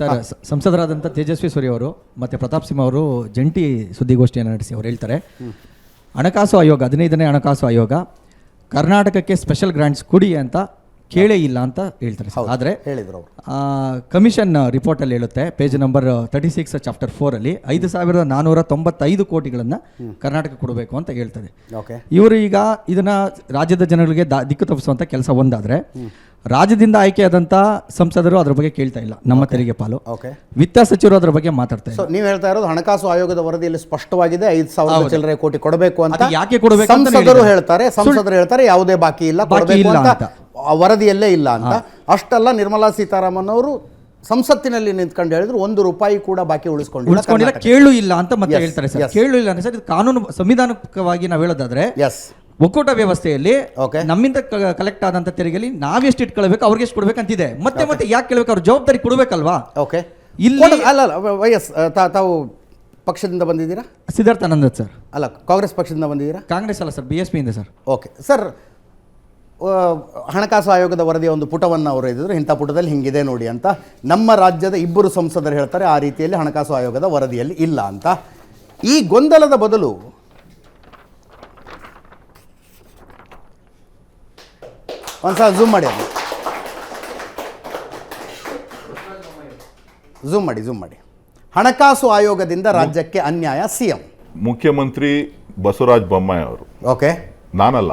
Sir ಸಂಸದರಾದಂಥ Tejasvi Surya ಅವರು ಮತ್ತು ಪ್ರತಾಪ್ ಸಿಂಹ ಅವರು ಜಂಟಿ ಸುದ್ದಿಗೋಷ್ಠಿಯನ್ನು ನಡೆಸಿ ಅವರು ಹೇಳ್ತಾರೆ. ಹಣಕಾಸು ಆಯೋಗ ಹದಿನೈದನೇ ಹಣಕಾಸು ಆಯೋಗ ಕರ್ನಾಟಕಕ್ಕೆ ಸ್ಪೆಷಲ್ ಗ್ರ್ಯಾಂಟ್ಸ್ ಕೊಡಿ ಅಂತ ಕೇಳೇ ಇಲ್ಲ ಅಂತ ಹೇಳ್ತಾರೆ ಸರ್. ಆದರೆ ಹೇಳಿದ್ರು ಅವರು. ಕಮಿಷನ್ ರಿಪೋರ್ಟಲ್ಲಿ ಹೇಳುತ್ತೆ page number thirty six chapter ಫೋರಲ್ಲಿ ಐದು ಸಾವಿರದ ನಾನೂರ ತೊಂಬತ್ತೈದು ಕೋಟಿಗಳನ್ನು ಕರ್ನಾಟಕ ಕೊಡಬೇಕು ಅಂತ ಹೇಳ್ತದೆ. ಇವರು ಈಗ ಇದನ್ನ ರಾಜ್ಯದ ಜನಗಳಿಗೆ ದಿಕ್ಕು ತಪ್ಪಿಸುವಂತ ಕೆಲಸ ಒಂದಾದ್ರೆ ರಾಜ್ಯದಿಂದ ಆಯ್ಕೆಯಾದಂಥ ಸಂಸದರು ಅದ್ರ ಬಗ್ಗೆ ಕೇಳ್ತಾ ಇಲ್ಲ ನಮ್ಮ ತೆರಿಗೆ ಪಾಲು. ಓಕೆ. ವಿತ್ತ ಸಚಿವರು ಅದ್ರ ಬಗ್ಗೆ ಮಾತಾಡ್ತಾ ಇಲ್ಲ. ನೀವು ಹೇಳ್ತಾ ಇರೋದು ಹಣಕಾಸು ಆಯೋಗದ ವರದಿಯಲ್ಲಿ ಸ್ಪಷ್ಟವಾಗಿದೆ ಐದು ಸಾವಿರ ಚಿಲ್ಲರೆ ಕೋಟಿ ಕೊಡಬೇಕು ಅಂತ ಯಾಕೆ ಕೊಡಬೇಕು ಸಂಸದರು ಹೇಳ್ತಾರೆ ಸಂಸದರು ಹೇಳ್ತಾರೆ ಯಾವುದೇ ಬಾಕಿ ಇಲ್ಲ ಬಾಕಿ ಕೊಡಬೇಕು ಇಲ್ಲ ಅಂತ. ವರದಿಯಲ್ಲೇ ಇಲ್ಲ ಅಂತ. ಅಷ್ಟಲ್ಲ ನಿರ್ಮಲಾ ಸೀತಾರಾಮನ್ ಅವರು ಸಂಸತ್ತಿನಲ್ಲಿ ನಿಂತ್ಕೊಂಡು ಹೇಳಿದ್ರು ಒಂದು ರೂಪಾಯಿ ಕೂಡ ಬಾಕಿ ಉಳಿಸ್ಕೊಂಡಿಲ್ಲ ಉಳಿಸ್ಕೊಂಡಿಲ್ಲ ಕೇಳು ಇಲ್ಲ ಅಂತ ಮತ್ತೆ ಹೇಳ್ತಾರೆ ಸರ್. ಕೇಳು ಇಲ್ಲ ಅಂದ್ರೆ ಸರ್ ಇದು ಕಾನೂನು ಸಂವಿಧಾನಕವಾಗಿ ನಾವು ಹೇಳೋದಾದ್ರೆ ಎಸ್ ಒಕ್ಕೂಟ ವ್ಯವಸ್ಥೆಯಲ್ಲಿ. ನಮ್ಮಿಂದ ಕಲೆಕ್ಟ್ ಆದಂತ ತೆರಿಗೆಯಲ್ಲಿ ನಾವೆಷ್ಟು ಇಟ್ಕೊಳ್ಬೇಕು ಅವ್ರಿಗೆ ಎಷ್ಟು ಕೊಡ್ಬೇಕಂತಿದೆ ಮತ್ತೆ ಮತ್ತೆ ಯಾಕೆ ಕೇಳಬೇಕು? ಅವ್ರ ಜವಾಬ್ದಾರಿ ಕೊಡ್ಬೇಕಲ್ವಾ? ಓಕೆ ಇಲ್ಲಿ- ಅಲ್ಲ ವಯಸ್ ತಾವು ಪಕ್ಷದಿಂದ ಬಂದಿದ್ದೀರಾ? ಸಿದ್ಧಾರ್ಥ ಆನಂದ್ ಸರ್. ಅಲ್ಲ ಕಾಂಗ್ರೆಸ್ ಪಕ್ಷದಿಂದ ಬಂದಿದ್ದೀರಾ? ಕಾಂಗ್ರೆಸ್ ಅಲ್ಲ ಸರ್ ಬಿ ಎಸ್ ಪಿಯಿಂದ ಸರ್. ಓಕೆ ಸರ್ ಹಣಕಾಸು ಆಯೋಗದ ವರದಿಯ ಒಂದು ಪುಟವನ್ನು ಅವರು ಇದ್ದರು ಇಂಥ ಪುಟದಲ್ಲಿ ಹಿಂಗಿದೆ ನೋಡಿ ಅಂತ. ನಮ್ಮ ರಾಜ್ಯದ ಇಬ್ಬರು ಸಂಸದರು ಹೇಳ್ತಾರೆ ಆ ರೀತಿಯಲ್ಲಿ ಹಣಕಾಸು ಆಯೋಗದ ವರದಿಯಲ್ಲಿ ಇಲ್ಲ ಅಂತ. ಈ ಗೊಂದಲದ ಬದಲು ಒಂದ್ಸಲ ಝೂಮ್ ಮಾಡಿ ಅದು ಝೂಮ್ ಮಾಡಿ ಝೂಮ್ ಮಾಡಿ. ಹಣಕಾಸು ಆಯೋಗದಿಂದ ರಾಜ್ಯಕ್ಕೆ ಅನ್ಯಾಯ ಸಿಎಂ. ಮುಖ್ಯಮಂತ್ರಿ ಬಸವರಾಜ ಬೊಮ್ಮಾಯಿ ಅವರು. ಓಕೆ. ನಾನಲ್ಲ.